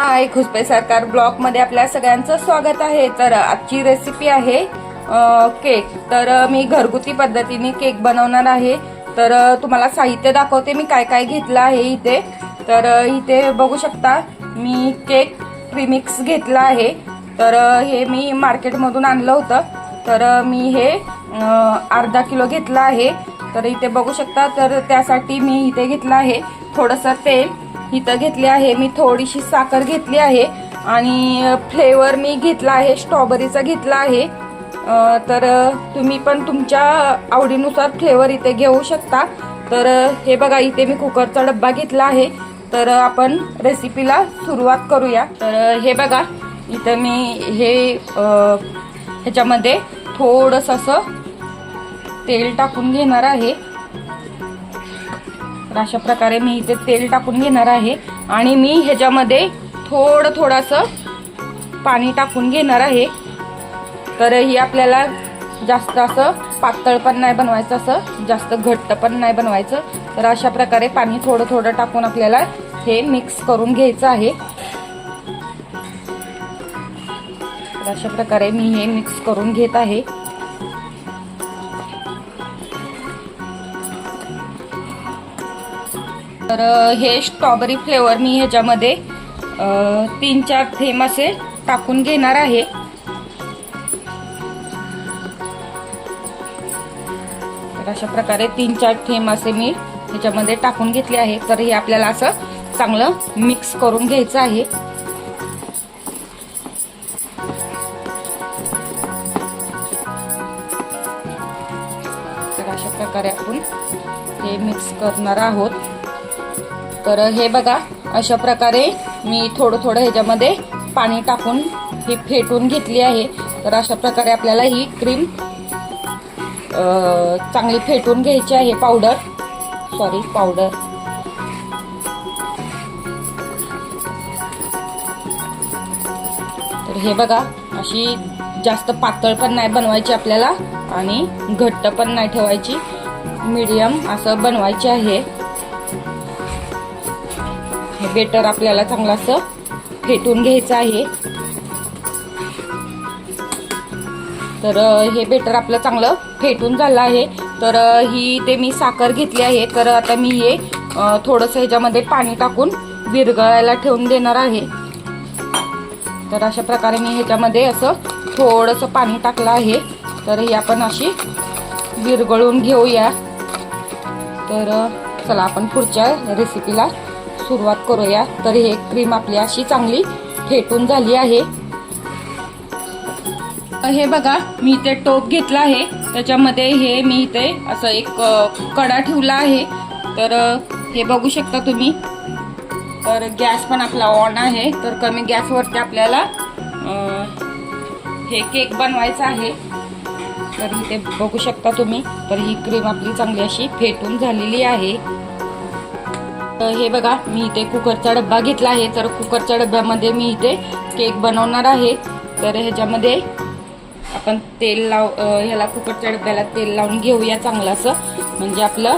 हाय खुसपे सरकार ब्लॉगमध्ये आपल्या सगळ्यांचं स्वागत आहे. तर आजची रेसिपी आहे केक तर मी घरगुती पद्धतीने केक बनवणार आहे. तर तुम्हाला साहित्य दाखवते मी काय काय घेतलं आहे इथे. तर इथे बघू शकता मी केक प्रीमिक्स घेतला आहे. तर हे मी मार्केटमधून आणलं होतं. तर मी हे अर्धा किलो घेतलं आहे. तर इथे बघू शकता तर त्यासाठी मी इथे घेतलं आहे थोडंसं तेल. इथं घेतली आहे. मी थोडीशी साखर घेतली आहे आणि फ्लेवर मी घेतला आहे. स्ट्रॉबेरीचा घेतला आहे. तर तुम्ही पण तुमच्या आवडीनुसार फ्लेवर इथे घेऊ शकता. तर हे बघा इथे मी कुकरचा डब्बा घेतला आहे. तर आपण रेसिपीला सुरुवात करूया. तर हे बघा इथं मी हे ह्याच्यामध्ये थोडंसं असं तेल टाकून घेणार आहे. तर अशा प्रकारे मी इथे तेल टाकून घेणार आहे. आणि मी ह्याच्यामध्ये थोडं थोडंसं पाणी टाकून घेणार आहे. तर ही आपल्याला जास्त असं पातळ पण नाही बनवायचं असं जास्त घट्ट पण नाही बनवायचं. तर अशा प्रकारे पाणी थोडं थोडं टाकून आपल्याला हे मिक्स करून घ्यायचं आहे. तर अशा प्रकारे मी हे मिक्स करून घेत आहे. तर हे स्ट्रॉबेरी फ्लेवर मी ह्याच्यामध्ये तीन चार थेंब असे टाकून घेणार आहे. तर अशा प्रकारे तीन चार थेंब असे मी ह्याच्यामध्ये टाकून घेतले आहे. तर हे आपल्याला असं चांगलं मिक्स करून घ्यायचं आहे. तर अशा प्रकारे आपण हे मिक्स करणार आहोत. तर हे बघा अशा प्रकारे मी थोडं थोडं ह्याच्यामध्ये पाणी टाकून ही फेटून घेतली आहे. तर अशा प्रकारे आपल्याला ही क्रीम चांगली फेटून घ्यायची आहे. पावडर सॉरी पावडर तर हे बघा अशी जास्त पातळ पण नाही बनवायची आपल्याला आणि घट्ट पण नाही ठेवायची. मीडियम असं बनवायची आहे. हे बेटर आपल्याला चांगलं असं फेटून घ्यायचं आहे. तर हे बेटर आपलं चांगलं फेटून झालं आहे. तर ही ते मी साखर घेतली आहे. तर आता मी हे थोडंसं ह्याच्यामध्ये पाणी टाकून विरघळायला ठेवून देणार आहे. तर अशा प्रकारे मी ह्याच्यामध्ये असं थोडंसं पाणी टाकलं आहे. तर ही आपण अशी विरघळून घेऊया. तर चला आपण पुढच्या रेसिपीला सुरुवात करूया. तर हे क्रीम आपली अशी चांगली फेटून झाली आहे. हे बघा मी इथे टोप घेतला आहे. त्याच्यामध्ये हे मी इथे असं एक कडा ठेवला आहे. तर हे बघू शकता तुम्ही. तर गॅस पण आपला ऑन आहे. तर कमी गॅसवरती आपल्याला हे केक बनवायचं आहे. तर इथे बघू शकता तुम्ही. तर ही क्रीम आपली चांगली अशी फेटून झालेली आहे. हे बघा मी इथे कुकरचा डब्बा घेतला आहे. तर कुकरच्या डब्यामध्ये मी इथे केक बनवणार आहे. तर ह्याच्यामध्ये आपण तेल लाव ह्याला कुकरच्या डब्याला तेल लावून घेऊया चांगलं असं म्हणजे आपलं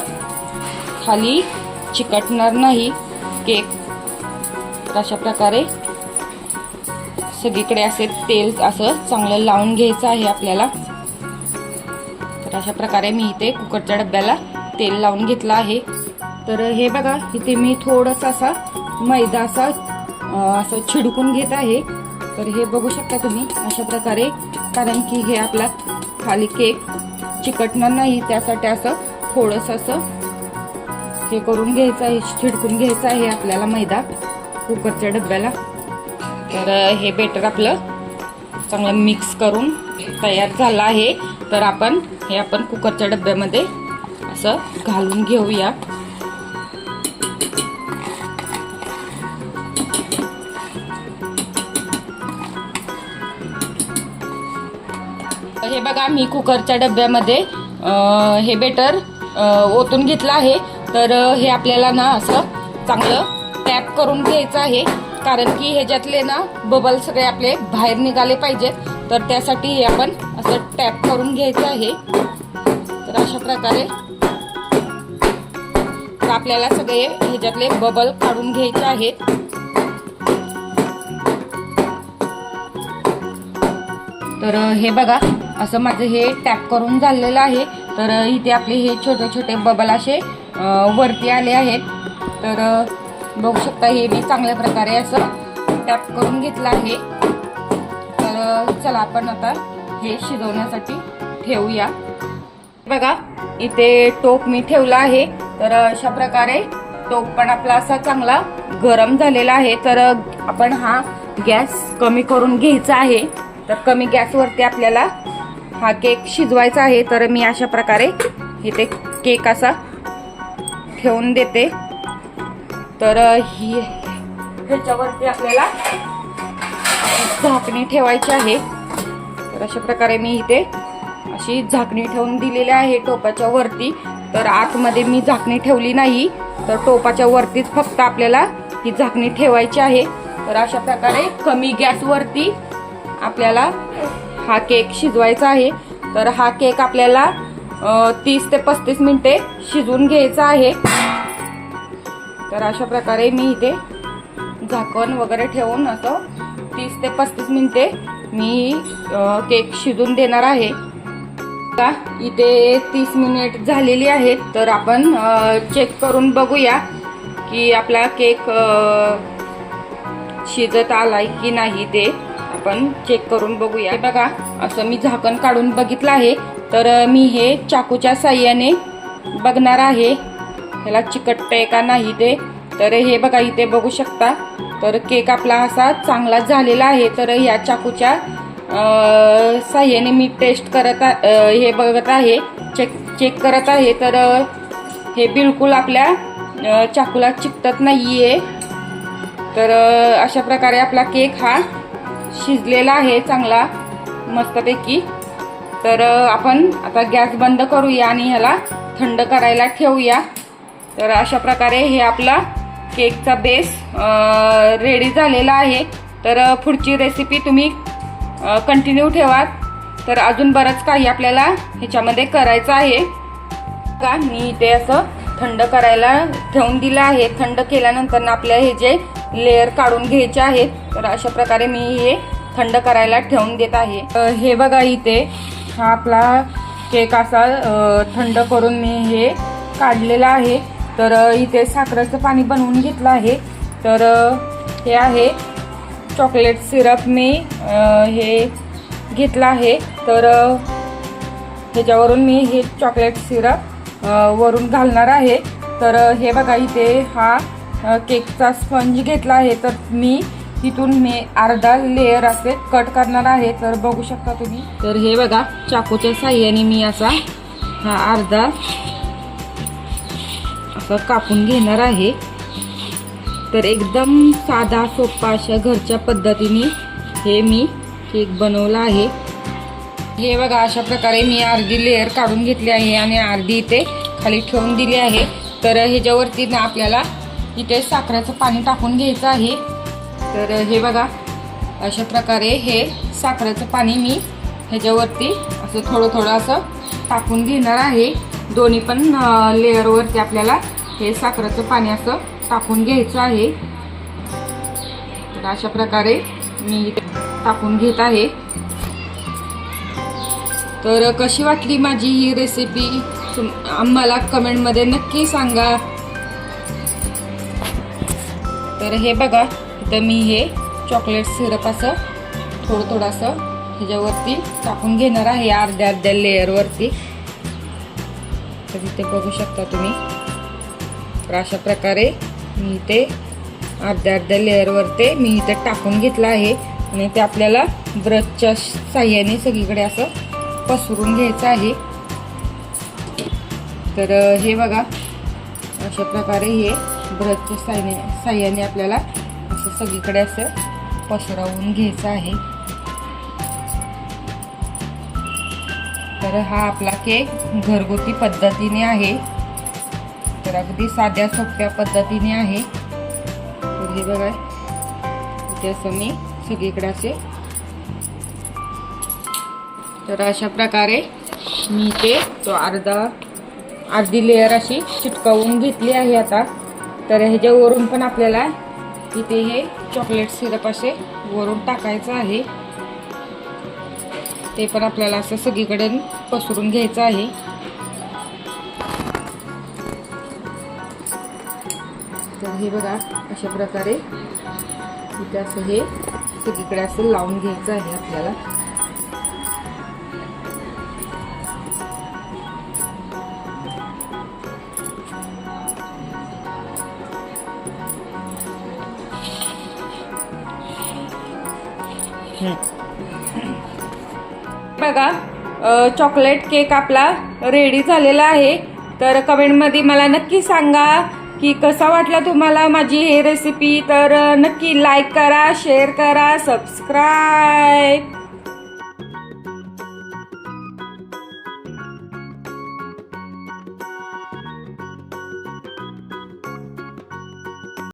खाली चिकटणार नाही केक. तर अशा प्रकारे सगळीकडे असे तेल असं चांगलं लावून घ्यायचं आहे आपल्याला. तर अशा प्रकारे मी इथे कुकरच्या डब्याला तेल लावून घेतलं आहे. तर हे बघा इथे मी थोडंसं असा मैदा असा असं छिडकून घेत आहे. तर हे बघू शकता तुम्ही अशा प्रकारे कारण की हे आपला खाली केक चिकटणार नाही त्यासाठी असं थोडंसं असं हे करून घ्यायचं आहे छिडकून घ्यायचं आहे आपल्याला मैदा कुकरच्या डब्याला. तर हे बेटर आपलं चांगलं मिक्स करून तयार झालं आहे. तर आपण हे आपण कुकरच्या डब्यामध्ये असं घालून घेऊया. हे बघा मी कुकरच्या डब्यामध्ये हे बेटर ओतून घेतलं आहे. तर हे आपल्याला ना असं चांगलं टॅप करून घ्यायचं आहे. कारण की ह्याच्यातले ना बबल सगळे आपले बाहेर निघाले पाहिजेत. तर त्यासाठी हे आपण असं टॅप करून घ्यायचं आहे. तर अशा प्रकारे तर आपल्याला सगळे ह्याच्यातले बबल काढून घ्यायचे आहेत. तर हे बघा असं माझं हे टॅप करून झालेलं आहे. तर इथे आपले हे छोटे छोटे बबल असे वरती आले आहेत. तर बघू शकता हे मी चांगल्या प्रकारे असं टॅप करून घेतलं आहे. तर चला आपण आता हे शिजवण्यासाठी ठेवूया. बघा इथे टोप मी ठेवला आहे. तर अशा प्रकारे टोप पण आपला असा चांगला गरम झालेला आहे. तर आपण हा गॅस कमी करून घ्यायचा आहे. तर कमी गॅसवरती आपल्याला हा केक शिजवायचा आहे तर मी अशा प्रकारे इथे केक असा ठेवून देते. तर ही ह्याच्यावरती आपल्याला झाकणी ठेवायची आहे. तर अशा प्रकारे मी इथे अशी झाकणी ठेवून दिलेली आहे टोपाच्या वरती. तर आतमध्ये मी झाकणी ठेवली नाही तर टोपाच्या वरतीच फक्त आपल्याला ही झाकणी ठेवायची आहे. तर अशा प्रकारे कमी गॅसवरती आपल्याला हा केक शिजवायचा आहे. तर हा केक आपल्याला तीस ते पस्तीस मिनिटे शिजवून घ्यायचा आहे. तर अशा प्रकारे मी इथे झाकण वगैरे ठेवून असं तीस ते पस्तीस मिनिटे मी केक शिजून देणार आहे. का इथे तीस मिनिट झालेली आहेत. तर आपण चेक करून बघूया की आपला केक शिजत आलाय की नाही ते. आपण चेक करून बघूया. बघा असं मी झाकण काढून बघितलं आहे. तर मी हे चाकूच्या साह्याने बघणार आहे. ह्याला चिकटतंय का नाही ते? तर हे बघा इथे बघू शकता. तर केक आपला असा चांगला झालेला आहे. तर ह्या चाकूच्या साह्याने मी टेस्ट करत आ- हे बघत आहे. चेक चेक करत आहे. तर हे बिलकुल आपल्या चाकूला चिकटत नाहीये. तर अशा प्रकारे आपला केक हा शिजलेला आहे चांगला मस्तपैकी. तर आपण आता गॅस बंद करूया आणि ह्याला थंड करायला ठेवूया. तर अशा प्रकारे हे आपला केकचा बेस रेडी झालेला आहे. तर पुढची रेसिपी तुम्ही कंटिन्यू ठेवा तर अजून बरंच काही आपल्याला ह्याच्यामध्ये करायचं आहे. का मी इथे असं थंड करायला ठेवून दिलं आहे. थंड केल्यानंतर आपल्या हे जे लेअर काढून घ्यायचे आहेत. तर अशा प्रकारे मी हे थंड करायला ठेवून देत आहे. हे बघा इथे हा आपला केक असा थंड करून मी हे काढलेला आहे. तर इथे साखरेचं पाणी बनवून घेतलं आहे. तर हे आहे चॉकलेट सिरप मी हे घेतलं आहे. तर ह्याच्यावरून मी हे चॉकलेट सिरप वरून घालणार आहे. तर हे बघा इथे हा केकचा स्पंज घेतला आहे. तर मी तिथून मी अर्धा लेअर असे कट करणार आहे. तर बघू शकता तुम्ही. तर हे बघा चाकूच्या साह्याने मी असा हा अर्धा असं कापून घेणार आहे. तर एकदम साधा सोपा अशा घरच्या पद्धतीने हे मी केक बनवला आहे. हे बघा अशा प्रकारे मी अर्धी लेअर काढून घेतली आहे आणि अर्धी इथे खाली ठेवून दिली आहे. तर ह्याच्यावरती ना आपल्याला इथे साखरेचं पाणी टाकून घ्यायचं आहे. तर हे बघा अशा प्रकारे हे साखरेचं पाणी मी ह्याच्यावरती असं थोडं थोडं असं टाकून घेणार आहे. दोन्ही पण लेअरवरती आपल्याला हे साखरेचं पाणी असं टाकून घ्यायचं आहे. तर अशा प्रकारे मी इथे टाकून घेत आहे. तर कशी वाटली माझी ही रेसिपी आम्हाला कमेंटमध्ये नक्की सांगा. तर हे बघा इथं मी हे चॉकलेट सिरप असं थोडं थोडंसं ह्याच्यावरती टाकून घेणार आहे अर्ध्या अर्ध्या लेअरवरती तर इथे बघू शकता तुम्ही. तर अशा प्रकारे मी इथे अर्ध्या अर्ध्या लेअरवरती मी इथे टाकून घेतलं आहे. आणि ते आपल्याला ब्रशच्या साह्याने सगळीकडे असं पसरून घ्यायचं आहे. तर हे बघा. अशा प्रकारे हे ब्रशच्या साह्याने साह्याने आपल्याला असं सगळीकडे असं पसरवून घ्यायचं आहे. तर हा आपला केक घरगुती पद्धतीने आहे. तर अगदी साध्या सोप्या पद्धतीने आहे. तर हे बघा. इथे असं मी सगळीकडे असे. तर अशा प्रकारे मी ते तो अर्धा अर्धी लेअर अशी चिटकवून घेतली आहे आता. तर ह्याच्यावरून पण आपल्याला इथे हे चॉकलेट सिरप असे वरून टाकायचं आहे. ते पण आपल्याला असं सगळीकडे पसरून घ्यायचं आहे. तर हे बघा अशा प्रकारे इथे असं हे सगळीकडे असं लावून घ्यायचं आहे आपल्याला. बघा चॉकलेट केक आपला रेडी झालेला आहे. तर कमेंटमध्ये मला नक्की सांगा की कसा वाटला तुम्हाला माझी हे रेसिपी तर नक्की लाईक करा शेअर करा सबस्क्राईब